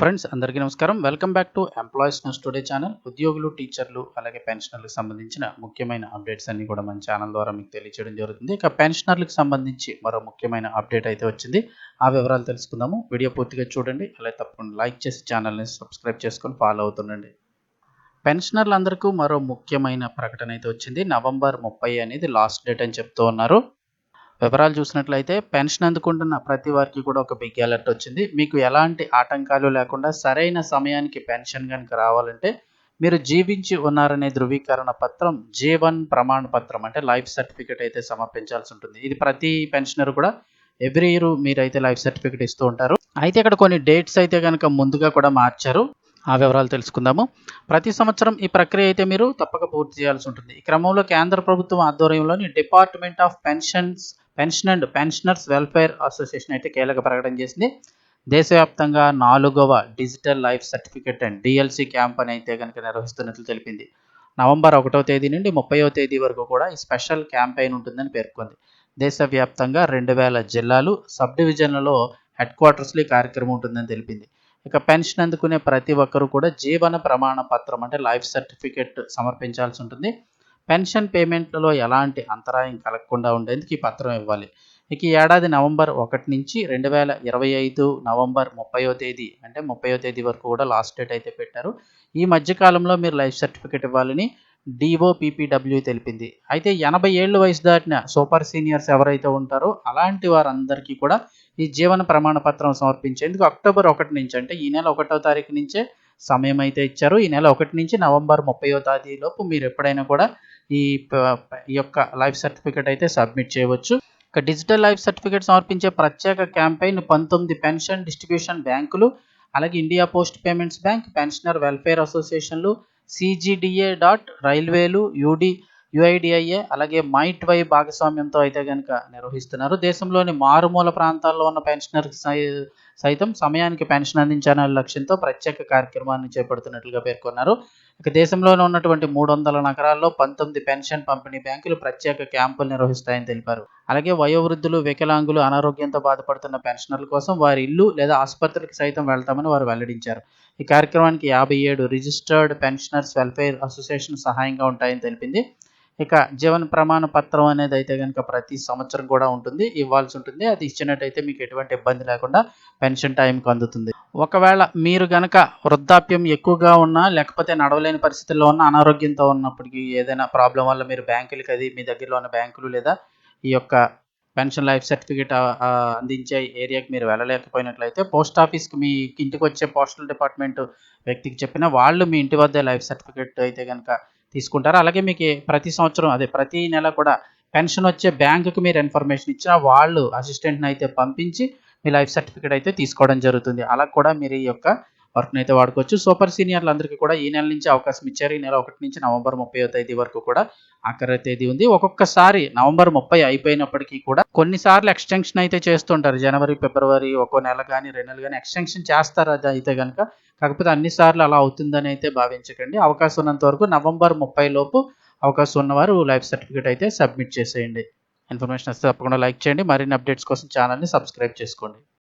Friends అందరికీ నమస్కారం. Welcome back to employees news today channel ఉద్యోగులు టీచర్లు అలాగే పెన్షనర్లకు సంబంధించిన ముఖ్యమైన అప్డేట్స్ అన్ని కూడా మన ఛానల్ ద్వారా మీకు తెలియచేయడం జరుగుతుంది. ఇక పెన్షనర్లకు సంబంధించి మరో ముఖ్యమైన అప్డేట్ అయితే వచ్చింది. ఆ వివరాలు తెలుసుకుందాము. వీడియో పూర్తిగా చూడండి. అలాగే తప్పకుండా లైక్ చేసి ఛానల్ని సబ్స్క్రైబ్ చేసుకొని ఫాలో అవుతుండండి. పెన్షనర్లందరికీ మరో ముఖ్యమైన ప్రకటన అయితే వచ్చింది. నవంబర్ ముప్పై అనేది లాస్ట్ డేట్ అని చెప్తూ ఉన్నారు. వివరాలు చూసినట్లయితే పెన్షన్ అందుకుంటున్న ప్రతి వారికి కూడా ఒక బిగ్ అలర్ట్ వచ్చింది. మీకు ఎలాంటి ఆటంకాలు లేకుండా సరైన సమయానికి పెన్షన్ కనుక రావాలంటే మీరు జీవించి ఉన్నారనే ధృవీకరణ పత్రం జీవన్ ప్రమాణ పత్రం అంటే లైఫ్ సర్టిఫికేట్ అయితే సమర్పించాల్సి ఉంటుంది. ఇది ప్రతి పెన్షనర్ కూడా ఎవ్రీ ఇయర్ మీరైతే లైఫ్ సర్టిఫికేట్ ఇస్తూ ఉంటారు. అయితే ఇక్కడ కొన్ని డేట్స్ అయితే కనుక ముందుగా కూడా మార్చారు. ఆ వివరాలు తెలుసుకుందాము. ప్రతి సంవత్సరం ఈ ప్రక్రియ అయితే మీరు తప్పక పూర్తి చేయాల్సి ఉంటుంది. ఈ క్రమంలో కేంద్ర ప్రభుత్వం ఆధ్వర్యంలోని department of pensions pension and pensioners welfare association అయితే కీలక ప్రకటన చేసింది. దేశవ్యాప్తంగా నాలుగవ digital life certificate and DLC camp అని అయితే కనుక నిర్వహిస్తున్నట్లు తెలిపింది. నవంబర్ ఒకటో తేదీ నుండి ముప్పైవ తేదీ వరకు కూడా ఈ స్పెషల్ క్యాంపెయిన్ ఉంటుందని పేర్కొంది. దేశవ్యాప్తంగా రెండు వేల జిల్లాలు సబ్ డివిజన్లలో హెడ్ క్వార్టర్స్లో ఈ కార్యక్రమం ఉంటుందని తెలిపింది. ఇక పెన్షన్ అందుకునే ప్రతి ఒక్కరూ కూడా జీవన ప్రమాణ పత్రం అంటే లైఫ్ సర్టిఫికేట్ సమర్పించాల్సి ఉంటుంది. పెన్షన్ పేమెంట్లలో ఎలాంటి అంతరాయం కలగకుండా ఉండేందుకు ఈ పత్రం ఇవ్వాలి. ఇక ఈ ఏడాది నవంబర్ ఒకటి నుంచి రెండు వేల ఇరవై ఐదు నవంబర్ ముప్పయో తేదీ అంటే ముప్పయో తేదీ వరకు కూడా లాస్ట్ డేట్ అయితే పెట్టారు. ఈ మధ్యకాలంలో మీరు లైఫ్ సర్టిఫికేట్ ఇవ్వాలని డిఓపిపిడబ్ల్యూ తెలిపింది. అయితే ఎనభై ఏళ్ళు వయసు దాటిన సూపర్ సీనియర్స్ ఎవరైతే ఉంటారో అలాంటి వారందరికీ కూడా ఈ జీవన ప్రమాణ పత్రం సమర్పించేందుకు అక్టోబర్ ఒకటి నుంచి అంటే ఈ నెల ఒకటో తారీఖు నుంచే సమయం అయితే ఇచ్చారు. ఈ నెల ఒకటి నుంచి నవంబర్ ముప్పయో తేదీలోపు మీరు ఎప్పుడైనా కూడా ఈ యొక్క లైఫ్ సర్టిఫికేట్ అయితే సబ్మిట్ చేయవచ్చు. ఇక డిజిటల్ లైఫ్ సర్టిఫికేట్ సమర్పించే ప్రత్యేక క్యాంపెయిన్ పంతొమ్మిది పెన్షన్ డిస్ట్రిబ్యూషన్ బ్యాంకులు అలాగే India post payments bank pensioner welfare అసోసియేషన్లు CGDA DoT రైల్వేలు యూడి యుఐడిఐఏ అలాగే మైట్ వై భాగస్వామ్యంతో అయితే కనుక నిర్వహిస్తున్నారు. దేశంలోని మారుమూల ప్రాంతాల్లో ఉన్న పెన్షనర్ సైతం సమయానికి పెన్షన్ అందించాలనే లక్ష్యంతో ప్రత్యేక కార్యక్రమాన్ని చేపడుతున్నట్లుగా పేర్కొన్నారు. ఇక దేశంలోనే ఉన్నటువంటి మూడు వందల నగరాల్లో పంతొమ్మిది పెన్షన్ పంపిణీ బ్యాంకులు ప్రత్యేక క్యాంపులు నిర్వహిస్తాయని తెలిపారు. అలాగే వయోవృద్ధులు వికలాంగులు అనారోగ్యంతో బాధపడుతున్న పెన్షనర్ల కోసం వారి ఇల్లు లేదా ఆసుపత్రికి సైతం వెళ్తామని వారు వెల్లడించారు. ఈ కార్యక్రమానికి యాభై ఏడు రిజిస్టర్డ్ పెన్షనర్స్ వెల్ఫేర్ అసోసియేషన్ సహాయంగా ఉంటాయని తెలిపింది. ఇక జీవన ప్రమాణ పత్రం అనేది అయితే కనుక ప్రతి సంవత్సరం కూడా ఉంటుంది. ఇవ్వాల్సి ఉంటుంది. అది ఇచ్చినట్టయితే మీకు ఎటువంటి ఇబ్బంది లేకుండా పెన్షన్ టైంకి అందుతుంది. ఒకవేళ మీరు గనక వృద్ధాప్యం ఎక్కువగా ఉన్నా లేకపోతే నడవలేని పరిస్థితుల్లో ఉన్న అనారోగ్యంతో ఉన్నప్పటికీ ఏదైనా ప్రాబ్లం వల్ల మీరు బ్యాంకులకి అది మీ దగ్గరలో ఉన్న బ్యాంకులు లేదా ఈ యొక్క పెన్షన్ లైఫ్ సర్టిఫికేట్ అందించే ఏరియాకి మీరు వెళ్ళలేకపోయినట్లయితే పోస్ట్ ఆఫీస్కి మీ ఇంటికి వచ్చే పోస్టల్ డిపార్ట్మెంట్ వ్యక్తికి చెప్పిన వాళ్ళు మీ ఇంటి వద్ద లైఫ్ సర్టిఫికేట్ అయితే కనుక తీసుకుంటారు. అలాగే మీకు ప్రతి సంవత్సరం అదే ప్రతి నెల కూడా పెన్షన్ వచ్చే బ్యాంకుకి మీరు ఇన్ఫర్మేషన్ ఇచ్చిన వాళ్ళు అసిస్టెంట్ని అయితే పంపించి మీ లైఫ్ సర్టిఫికేట్ అయితే తీసుకోవడం జరుగుతుంది. అలా కూడా మీరు ఈ యొక్క వర్క్ను అయితే వాడుకోవచ్చు. సూపర్ సీనియర్లు అందరికీ కూడా ఈ నెల నుంచి అవకాశం ఇచ్చారు. ఈ నెల ఒకటి నుంచి నవంబర్ ముప్పై తేదీ వరకు కూడా ఆఖరి తేదీ ఉంది. ఒక్కొక్కసారి నవంబర్ ముప్పై అయిపోయినప్పటికీ కూడా కొన్నిసార్లు ఎక్స్టెన్షన్ అయితే చేస్తుంటారు. జనవరి ఫిబ్రవరి ఒక్కో నెల కానీ రెండు నెలలు కానీ ఎక్స్టెన్షన్ చేస్తారు అది అయితే కనుక కాకపోతే అన్నిసార్లు అలా అవుతుందని అయితే భావించకండి. అవకాశం ఉన్నంత వరకు నవంబర్ ముప్పై లోపు అవకాశం ఉన్నవారు లైఫ్ సర్టిఫికేట్ అయితే సబ్మిట్ చేసేయండి. ఇన్ఫర్మేషన్ వస్తే తప్పకుండా లైక్ చేయండి. మరిన్ని అప్డేట్స్ కోసం ఛానల్ని సబ్స్క్రైబ్ చేసుకోండి.